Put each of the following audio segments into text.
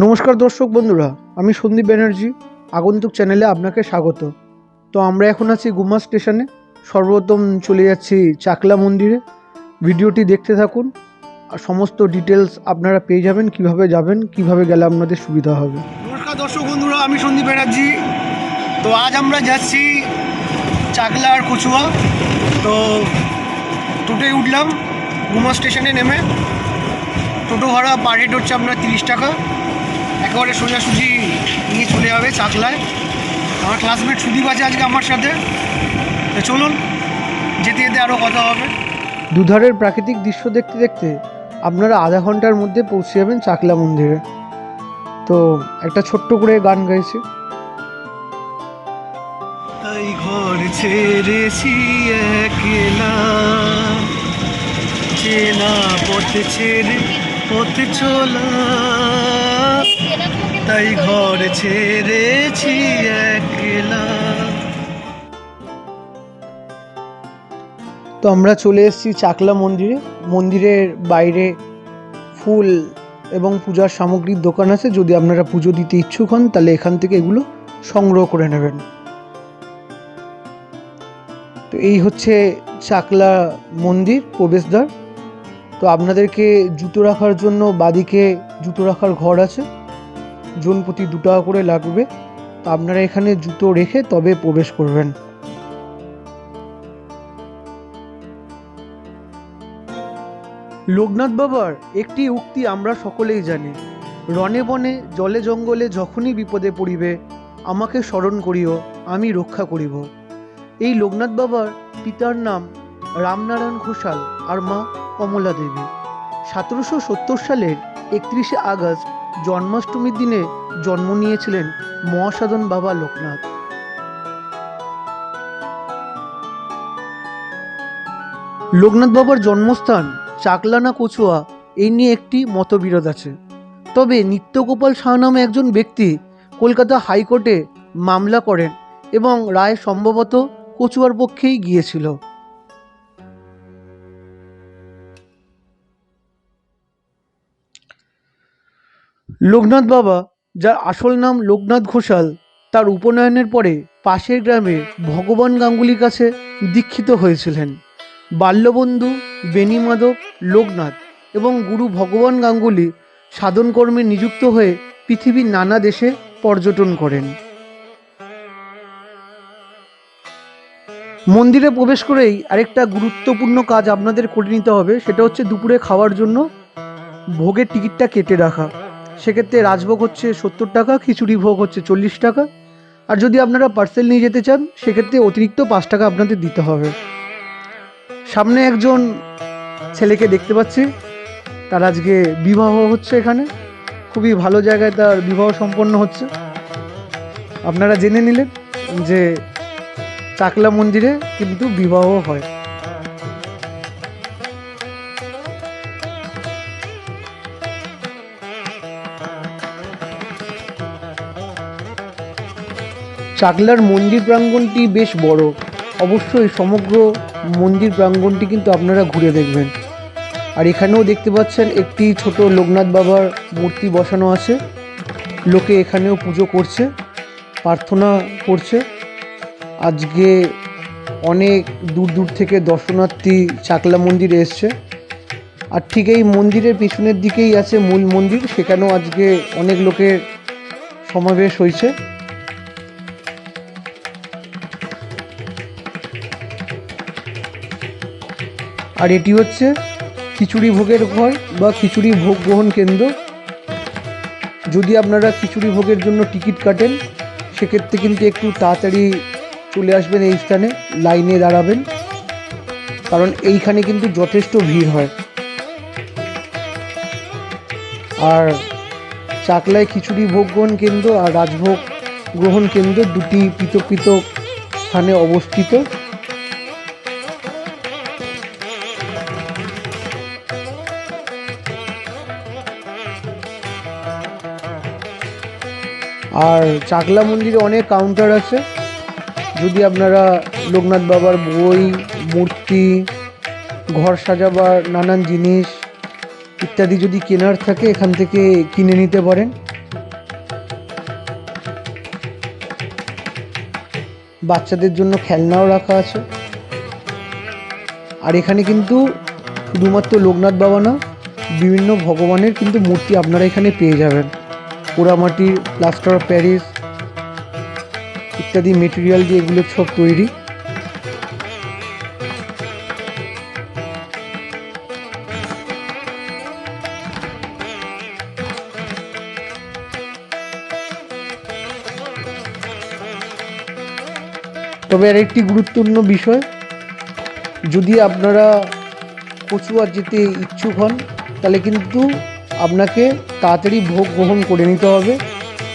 নমস্কার দর্শক বন্ধুরা, আমি সন্দীপ ব্যানার্জি, আগন্তুক চ্যানেলে আপনাকে স্বাগত। তো আমরা এখন আছি গুমা স্টেশনে, সর্বপ্রথম চলে যাচ্ছি চাকলা মন্দিরে। ভিডিওটি দেখতে থাকুন, আর সমস্ত ডিটেলস আপনারা পেয়ে যাবেন, কীভাবে যাবেন, কীভাবে গেলে আপনাদের সুবিধা হবে। নমস্কার দর্শক বন্ধুরা, আমি সন্দীপ ব্যানার্জি। তো আজ আমরা যাচ্ছি চাকলা আর কচুয়া। তো টোটোয় উঠলাম, গুমা স্টেশনে নেমে। টোটো ভাড়া পার হেড হচ্ছে আপনার তিরিশ টাকা। একেবারে সোজাসুজি নিয়ে চলে যাবে চাকলায়। আমার ক্লাসমেট সুদীপ আছে আজকে আমার সাথে। তো চলুন যেতে যেতে আরও কথা হবে। দুধারের প্রাকৃতিক দৃশ্য দেখতে দেখতে আপনারা আধা ঘণ্টার মধ্যে পৌঁছে যাবেন চাকলা মন্দিরে। তো একটা ছোট্ট করে গান গাইছি। তাই ঘর ছেড়েছি একলা। চেনা পথ ছেড়ে পথ চলা। তাই ঘর ছেড়েছি একলা। তো আমরা চলে এসেছি চাকলা মন্দিরে। মন্দিরের বাইরে ফুল এবং পূজার সামগ্রীর দোকান আছে। যদি আপনারা পুজো দিতে ইচ্ছুক হন, তাহলে এখান থেকে এগুলো সংগ্রহ করে নেবেন। তো এই হচ্ছে চাকলা মন্দির, প্রবেশদ্বার। তো আপনাদেরকে জুতো রাখার জন্য বাদিকে জুতো রাখার ঘর আছে। জন প্রতি দু টাকা করে লাগবে। আপনারা এখানে জুতো রেখে তবে প্রবেশ করবেন। লোকনাথ বাবার একটি উক্তি আমরা সকলেই জানি। রনে বনে, জলে জঙ্গলে যখনই বিপদে পড়িবে, আমাকে স্মরণ করিও, আমি রক্ষা করিব। এই লোকনাথ বাবার পিতার নাম রামনারায়ণ ঘোষাল আর মা কমলা দেবী সতেরোশো সত্তর সালের একত্রিশে আগস্ট জন্মাষ্টমীর দিনে জন্ম নিয়েছিলেন মহাসাধন বাবা লোকনাথ। লোকনাথ বাবার জন্মস্থান চাকলানা কচুয়া এই নিয়ে একটি মতবিরোধ আছে। তবে নিত্যগোপাল শাহ নামে একজন ব্যক্তি কলকাতা হাইকোর্টে মামলা করেন এবং রায় সম্ভবত কচুয়ার পক্ষেই গিয়েছিল। লোকনাথ বাবা, যার আসল নাম লোকনাথ ঘোষাল, তার উপনয়নের পরে পাশের গ্রামে ভগবান গাঙ্গুলির কাছে দীক্ষিত হয়েছিলেন। বাল্যবন্ধু বেনি লোকনাথ এবং গুরু ভগবান গাঙ্গুলি সাধনকর্মে নিযুক্ত হয়ে পৃথিবীর নানা দেশে পর্যটন করেন। মন্দিরে প্রবেশ করেই আরেকটা গুরুত্বপূর্ণ কাজ আপনাদের করে নিতে হবে, সেটা হচ্ছে দুপুরে খাওয়ার জন্য ভোগের টিকিটটা কেটে রাখা। সেক্ষেত্রে রাজভোগ হচ্ছে সত্তর টাকা, খিচুড়ি ভোগ হচ্ছে চল্লিশ টাকা। আর যদি আপনারা পার্সেল নিয়ে যেতে চান, সেক্ষেত্রে অতিরিক্ত পাঁচ টাকা আপনাদের দিতে হবে। সামনে একজন ছেলেকে দেখতে পাচ্ছি। তার আজকে বিবাহ হচ্ছে এখানে। খুবই ভালো জায়গায় তার বিবাহ সম্পন্ন হচ্ছে। আপনারা জেনে নিলেন যে চাকলা মন্দিরে কিন্তু বিবাহ হয়। চাকলার মন্দির প্রাঙ্গণটি বেশ বড়। অবশ্যই সমগ্র মন্দির প্রাঙ্গণটি কিন্তু আপনারা ঘুরে দেখবেন। আর এখানেও দেখতে পাচ্ছেন একটি ছোট লোকনাথ বাবার মূর্তি বসানো আছে। লোকে এখানেও পুজো করছে, প্রার্থনা করছে। আজকে অনেক দূর দূর থেকে দর্শনার্থী চাকলা মন্দিরে এসছে। আর ঠিক এই মন্দিরের পিছনের দিকেই আছে মূল মন্দির, সেখানেও আজকে অনেক লোকের সমাবেশ হয়েছে। আর এটি হচ্ছে খিচুড়ি ভোগের ঘর বা খিচুড়ি ভোগ গ্রহণ কেন্দ্র। যদি আপনারা খিচুড়ি ভোগের জন্য টিকিট কাটেন, সেক্ষেত্রে কিন্তু একটু তাড়াতাড়ি চলে আসবেন এই স্থানে, লাইনে দাঁড়াবেন। কারণ এইখানে কিন্তু যথেষ্ট ভিড় হয়। আর চাকলায় খিচুড়ি ভোগ গ্রহণ কেন্দ্র আর রাজভোগ গ্রহণ কেন্দ্র দুটি পৃথক পৃথক স্থানে অবস্থিত। আর চাকলা মন্দিরে অনেক কাউন্টার আছে। যদি আপনারা লোকনাথ বাবার বই, মূর্তি, ঘর সাজাবার নানান জিনিস ইত্যাদি যদি কেনার থাকে, এখান থেকে কিনে নিতে পারেন। বাচ্চাদের জন্য খেলনাও রাখা আছে। আর এখানে কিন্তু শুধুমাত্র লোকনাথ বাবা না, বিভিন্ন ভগবানের কিন্তু মূর্তি আপনারা এখানে পেয়ে যাবেন। পোড়ামাটির প্লাস্টার অফ প্যারিস ইত্যাদি মেটেরিয়াল দিয়ে এগুলো সব তৈরি। তবে আর একটি গুরুত্বপূর্ণ বিষয়, যদি আপনারা কচুয়ার যেতে ইচ্ছুক হন, তাহলে কিন্তু আপনাকে তাড়াতাড়ি ভোগ গ্রহণ করে নিতে হবে।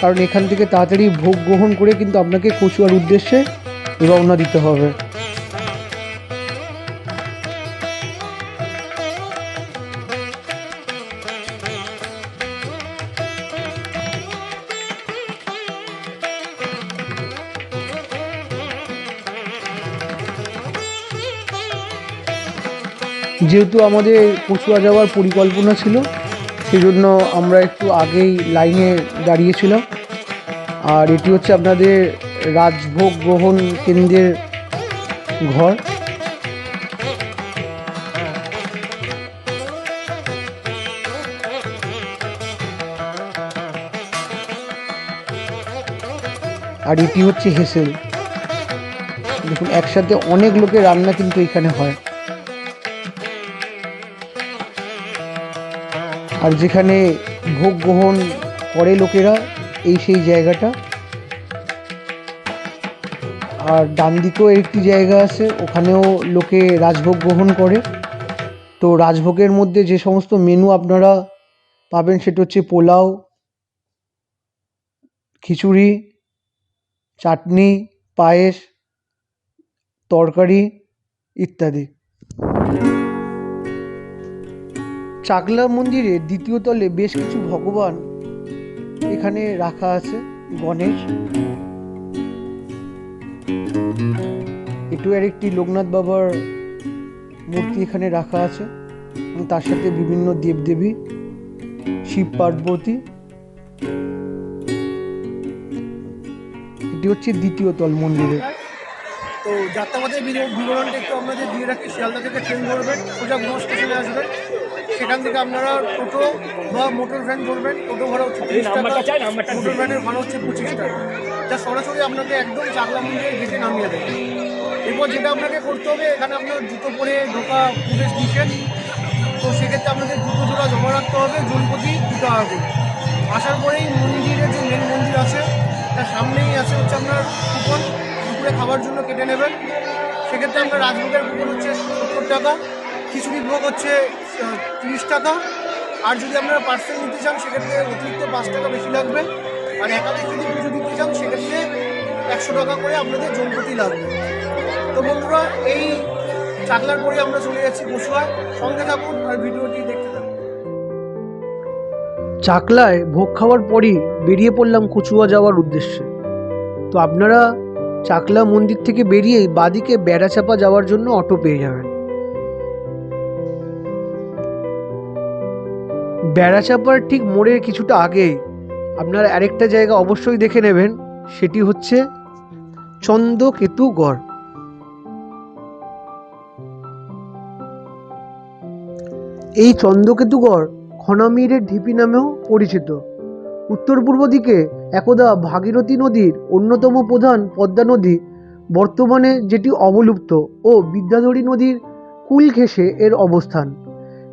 কারণ এখান থেকে তাড়াতাড়ি ভোগ গ্রহণ করে কিন্তু আপনাকে কচুয়ার উদ্দেশ্যে রওনা দিতে হবে। যেহেতু আমাদের কচুয়া যাওয়ার পরিকল্পনা ছিল সেজন্য আমরা একটু আগেই লাইনে দাঁড়িয়েছিলাম। আর এটি হচ্ছে আপনাদের রাজভোগ গ্রহণ কেন্দ্রের ঘর। আর এটি হচ্ছে হেসেল। দেখুন, একসাথে অনেক লোকের রান্না কিন্তু এখানে হয়। আর যেখানে ভোগ গ্রহণ করে লোকেরা, এই সেই জায়গাটা। আর ডান দিকেও একটি জায়গা আছে, ওখানেও লোকে রাজভোগ গ্রহণ করে। তো রাজভোগের মধ্যে যে সমস্ত মেনু আপনারা পাবেন, সেটা হচ্ছে পোলাও, খিচুড়ি, চাটনি, পায়েস, তরকারি ইত্যাদি। চাকলা মন্দিরের দ্বিতীয় তলে বেশ কিছু ভগবান এখানে রাখা আছে, গণেশ। এটু আর একটি লোকনাথ বাবার মূর্তি এখানে রাখা আছে তার সাথে বিভিন্ন দেবদেবী, শিব পার্বতী। এটি হচ্ছে দ্বিতীয় তল মন্দিরে। তো যাত্রাপথের বিবর- বিবরণটা একটু আপনাদের দিয়ে রাখি শিয়ালদা থেকে ট্রেন ধরবেন সোজা ঘুম স্টেশনে আসবেন সেখান থেকে আপনারা টোটো বা মোটর ভ্যান ধরবেন টোটো ভাড়া হচ্ছে তিরিশ টাকা মোটর ভ্যানের ভাড়া হচ্ছে পঁচিশ টাকা। যা সরাসরি আপনাকে একদম চাকলা মন্দিরের গেটে নামিয়ে দেবে। এরপর যেটা আপনাকে করতে হবে এখানে আপনার জুতো পরে ঢোকা প্রবেশ নিষেধ। তো সেক্ষেত্রে আপনাদের জুতো জোড়া জমা রাখতে হবে জনপ্রতি দু টাকা করে। আসার পরেই মন্দিরের যে মেন মন্দির আছে তার সামনেই আছে হচ্ছে আপনার কুপন। দুপুরে খাবার জন্য কেটে নেবেন সেক্ষেত্রে আমরা রাজভোগের কুপন হচ্ছে সত্তর টাকা, খিচুড়ি ভোগ হচ্ছে তিরিশ টাকা। আর যদি আপনারা পার্সেল নিতে চান, সেক্ষেত্রে অতিরিক্ত পাঁচ টাকা বেশি লাগবে। আর একাধিক যদি পুজো দিতে চান, সেক্ষেত্রে একশো টাকা করে আপনাদের জনপ্রতি লাগবে। তো বন্ধুরা, এই চাকলার পরে আমরা চলে যাচ্ছি বসুয়ায়। সঙ্গে থাকুন আর ভিডিওটি দেখতে থাকুন। চাকলায় ভোগ খাওয়ার পরই বেরিয়ে পড়লাম কচুয়া যাওয়ার উদ্দেশ্যে। তো আপনারা চাকলা মন্দির থেকে বেরিয়েই বাদিকে বেড়াচাপা যাওয়ার জন্য অটো পেয়ে যাবেন। বেড়াচাপার ঠিক মোড়ের কিছুটা আগেই আপনারা আরেকটা জায়গা অবশ্যই দেখে নেবেন, সেটি হচ্ছে চন্দ্রকেতুগড়। এই চন্দ্রকেতুগড় খনামিরের ঢিপি নামেও পরিচিত। উত্তর পূর্ব দিকে একদা ভাগীরথী নদীর অন্যতম প্রধান পদ্মা নদী, বর্তমানে যেটি অবলুপ্ত ও বিদ্যাধরী নদীর কুল ঘেঁষে এর অবস্থান।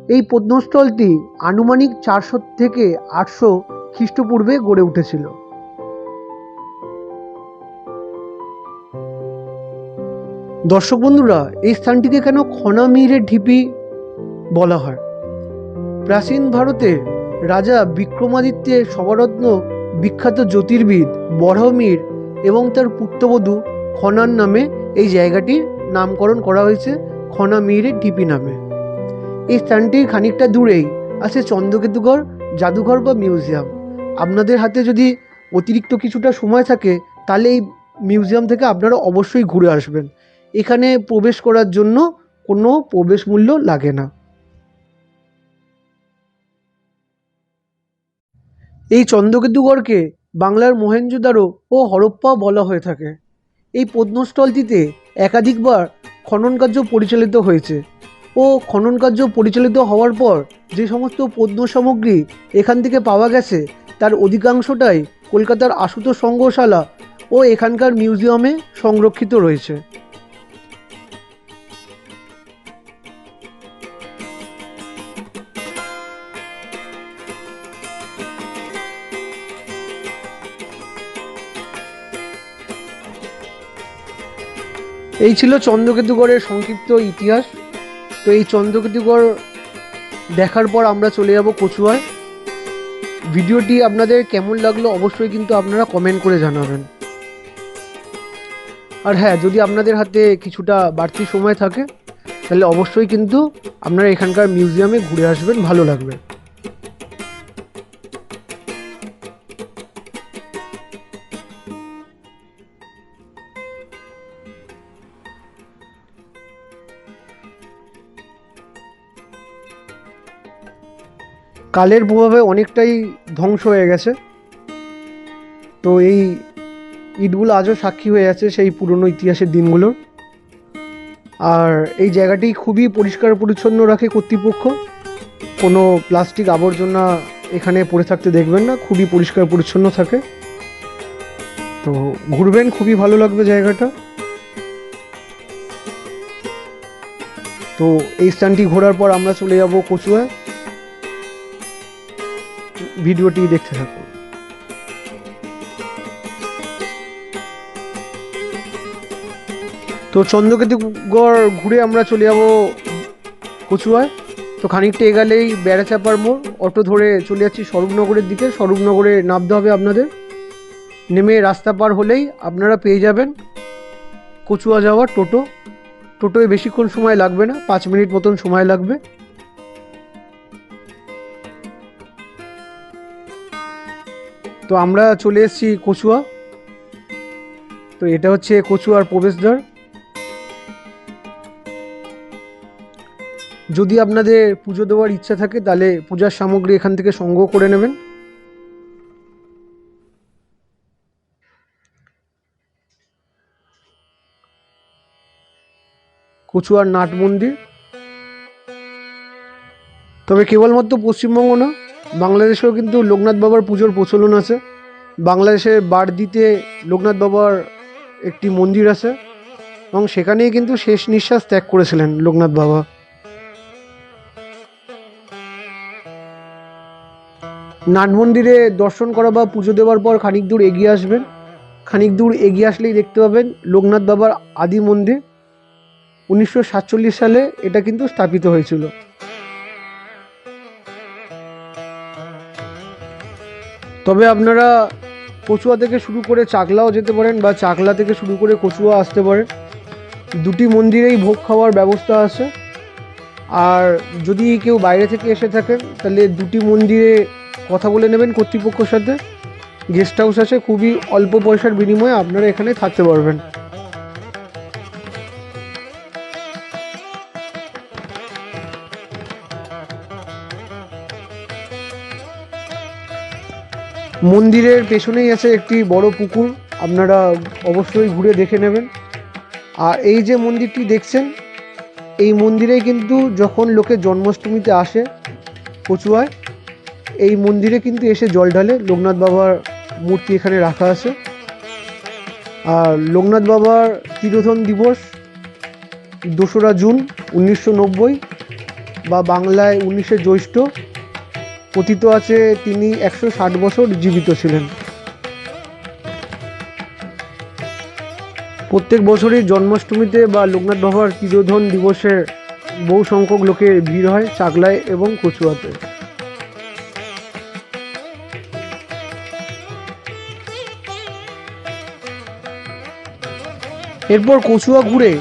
এই প্রত্নস্থলটি আনুমানিক চারশো থেকে আটশো খ্রিস্টপূর্বে গড়ে উঠেছিল। দর্শক বন্ধুরা, এই স্থানটিকে কেন খনামিরের ঢিপি বলা হয়? প্রাচীন ভারতে রাজা বিক্রমাদিত্যের সবারত্ন বিখ্যাত জ্যোতির্বিদ বরহমির এবং তার পুত্রবধূ খনার নামে এই জায়গাটির নামকরণ করা হয়েছে খনা খনামিরের ঢিপি নামে। এই স্থানটির খানিকটা দূরেই আছে চন্দ্রকেতুগড় জাদুঘর বা মিউজিয়াম। আপনাদের হাতে যদি অতিরিক্ত কিছুটা সময় থাকে, তাহলে এই মিউজিয়াম থেকে আপনারা অবশ্যই ঘুরে আসবেন। এখানে প্রবেশ করার জন্য কোনো প্রবেশ মূল্য লাগে না। এই চন্দ্রকেতুগড়কে বাংলার মহেঞ্জোদারো ও হরপ্পা বলা হয়ে থাকে। এই প্রত্নস্থলটিতে একাধিকবার খনন কার্য পরিচালিত হয়েছে ও খনন কার্য পরিচালিত হওয়ার পর যে সমস্ত পদ্ম সামগ্রী এখান থেকে পাওয়া গেছে, তার অধিকাংশটাই কলকাতার আশুতোষ সংগ্রহশালা ও এখানকার মিউজিয়ামে সংরক্ষিত রয়েছে। এই ছিল চন্দ্রকেতুগড়ের সংক্ষিপ্ত ইতিহাস। তো এই চন্দ্রকেতুগড় দেখার পর আমরা চলে যাব কচুয়ায়। ভিডিওটি আপনাদের কেমন লাগল অবশ্যই কিন্তু আপনারা কমেন্ট করে জানাবেন। আর হ্যাঁ যদি আপনাদের হাতে কিছুটা বাড়তি সময় থাকে, তাহলে অবশ্যই কিন্তু আপনারা এখানকার মিউজিয়ামে ঘুরে আসবেন, ভালো লাগবে। কালের প্রভাবে অনেকটাই ধ্বংস হয়ে গেছে। তো এই ইটগুলো আজও সাক্ষী হয়ে আছে সেই পুরনো ইতিহাসের দিনগুলোর আর এই জায়গাটি খুবই পরিষ্কার পরিচ্ছন্ন রাখে কর্তৃপক্ষ। কোনো প্লাস্টিক আবর্জনা এখানে পড়ে থাকতে দেখবেন না, খুবই পরিষ্কার পরিচ্ছন্ন থাকে। তো ঘুরবেন, খুবই ভালো লাগবে জায়গাটা। তো এই স্থানটি ঘোরার পর আমরা চলে যাব কচুয়ায় ভিডিওটি দেখতে থাকুন। তো চন্দ্রকেতুগড় ঘুরে আমরা চলে যাব কচুয়ায়। তো খানিকটা এগালেই বেড়াচাপার মোড়। অটো ধরে চলে যাচ্ছি স্বরূপনগরের দিকে। স্বরূপনগরে নামতে হবে আপনাদের। নেমে রাস্তা পার হলেই আপনারা পেয়ে যাবেন কচুয়া যাওয়ার টোটো। টোটোয় বেশিক্ষণ সময় লাগবে না। পাঁচ মিনিট মতন সময় লাগবে। তো আমরা চলে এসেছি কচুয়া। তো এটা হচ্ছে কচুয়ার প্রবেশদ্বার। যদি আপনাদের পুজো দেওয়ার ইচ্ছা থাকে, তাহলে পূজার সামগ্রী এখান থেকে সংগ্রহ করে নেবেন। কচুয়ার নাট মন্দির। তবে কেবলমাত্র পশ্চিমবঙ্গ না বাংলাদেশেও কিন্তু লোকনাথ বাবার পুজোর প্রচলন আছে। বাংলাদেশের বারদিতে লোকনাথ বাবার একটি মন্দির আছে এবং সেখানেই কিন্তু শেষ নিঃশ্বাস ত্যাগ করেছিলেন লোকনাথ বাবা। নাট মন্দিরে দর্শন করা বা পুজো দেওয়ার পর খানিক দূর এগিয়ে আসবেন। খানিক দূর এগিয়ে আসলেই দেখতে পাবেন লোকনাথ বাবার আদি মন্দির। উনিশশো সাতচল্লিশ সালে এটা কিন্তু স্থাপিত হয়েছিল। তবে আপনারা কচুয়া থেকে শুরু করে চাকলাও যেতে পারেন বা চাকলা থেকে শুরু করে কচুয়া আসতে পারেন দুটি মন্দিরেই ভোগ খাওয়ার ব্যবস্থা আছে। আর যদি কেউ বাইরে থেকে এসে থাকেন, তাহলে দুটি মন্দিরে কথা বলে নেবেন কর্তৃপক্ষের সাথে। গেস্ট হাউস আছে, খুবই অল্প পয়সার বিনিময়ে আপনারা এখানে থাকতে পারবেন। মন্দিরের পেছনেই আছে একটি বড় পুকুর, আপনারা অবশ্যই ঘুরে দেখে নেবেন। আর এই যে মন্দিরটি দেখছেন, এই মন্দিরে কিন্তু যখন লোকে জন্মাষ্টমীতে আসে কচুয়ায়, এই মন্দিরে কিন্তু এসে জল ঢালে লোকনাথ বাবার মূর্তি এখানে রাখা আছে। আর লোকনাথ বাবার তিরোধন দিবস দোসরা জুন উনিশশো নব্বই বা বাংলায় উনিশে জ্যৈষ্ঠ কথিত আছে, তিনি একশো ষাট বছর জীবিত ছিলেন। প্রত্যেক বছরই জন্মাষ্টমীতে বা লোকনাথ বাবার তিরোধন দিবসে বহু সংখ্যক লোকের ভিড় হয় চাকলায় এবং কচুয়াতে। এরপর কচুয়া ঘুরে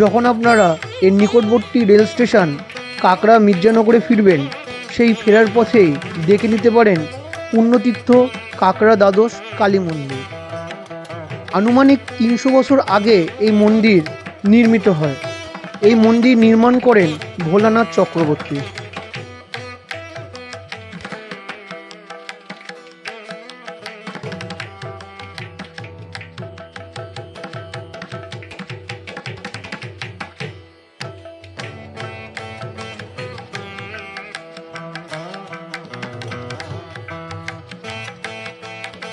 যখন আপনারা এর নিকটবর্তী রেল স্টেশন কাকড়া মির্জানগরে ফিরবেন সেই ফেরার পথেই দেখে নিতে পারেন পুণ্যতীর্থ কাকড়া দ্বাদশ কালী মন্দির। আনুমানিক তিনশো বছর আগে এই মন্দির নির্মিত হয়। এই মন্দির নির্মাণ করেন ভোলানাথ চক্রবর্তী।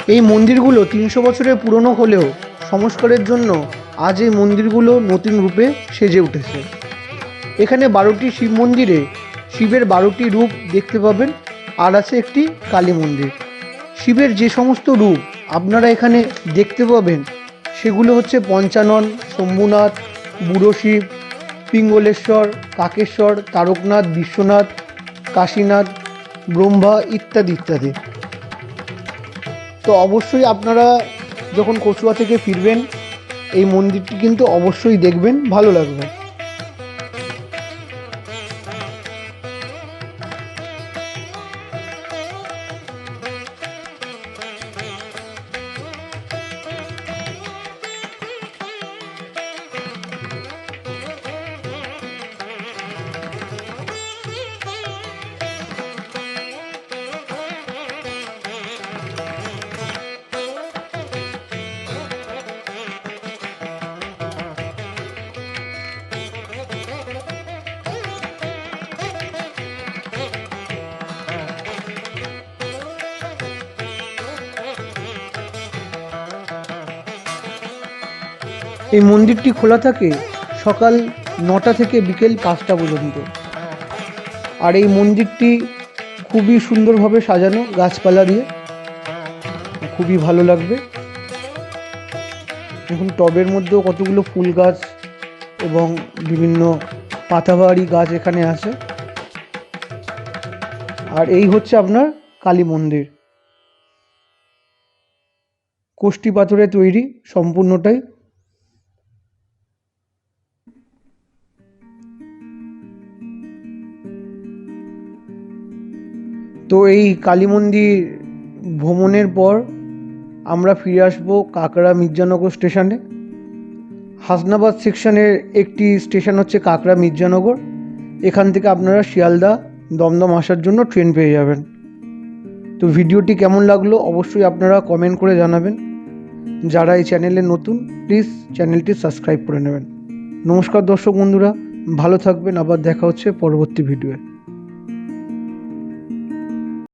এই মন্দিরগুলো তিনশো বছরের পুরনো হলেও সংস্কারের জন্য আজ এই মন্দিরগুলো নতুন রূপে সেজে উঠেছে। এখানে বারোটি শিব মন্দিরে শিবের বারোটি রূপ দেখতে পাবেন। আর আছে একটি কালী মন্দির। শিবের যে সমস্ত রূপ আপনারা এখানে দেখতে পাবেন, সেগুলো হচ্ছে পঞ্চানন, শম্ভুনাথ, বুড়ো শিব, পিঙ্গলেশ্বর, কাকেশ্বর, তারকনাথ, বিশ্বনাথ, কাশীনাথ, ব্রহ্মা ইত্যাদি ইত্যাদি। তো অবশ্যই আপনারা যখন কচুয়া থেকে ফিরবেন এই মন্দিরটি কিন্তু অবশ্যই দেখবেন ভালো লাগবে। এই মন্দিরটি খোলা থাকে সকাল নটা থেকে বিকেল পাঁচটা পর্যন্ত। আর এই মন্দিরটি খুবই সুন্দরভাবে সাজানো গাছপালা দিয়ে। খুবই ভালো লাগবে। এখন টবের মধ্যেও কতগুলো ফুল গাছ এবং বিভিন্ন পাতাবাহারি গাছ এখানে আছে। আর এই হচ্ছে আপনার কালী মন্দির। কোষ্টি পাথরে তৈরি সম্পূর্ণটাই তো এই কালী মন্দির ভ্রমণের পর আমরা ফিরে আসব কাকড়া মির্জানগর স্টেশনে। হাসনাবাদ সেকশনের একটি স্টেশন হচ্ছে কাকড়া মির্জানগর। এখান থেকে আপনারা শিয়ালদা দমদম আসার জন্য ট্রেন পেয়ে যাবেন। তো ভিডিওটি কেমন লাগল অবশ্যই আপনারা কমেন্ট করে জানাবেন। যারা এই চ্যানেলে নতুন, প্লিজ চ্যানেলটি সাবস্ক্রাইব করে নেবেন। নমস্কার দর্শক বন্ধুরা, ভালো থাকবেন, আবার দেখা হচ্ছে পরবর্তী ভিডিওয়ে।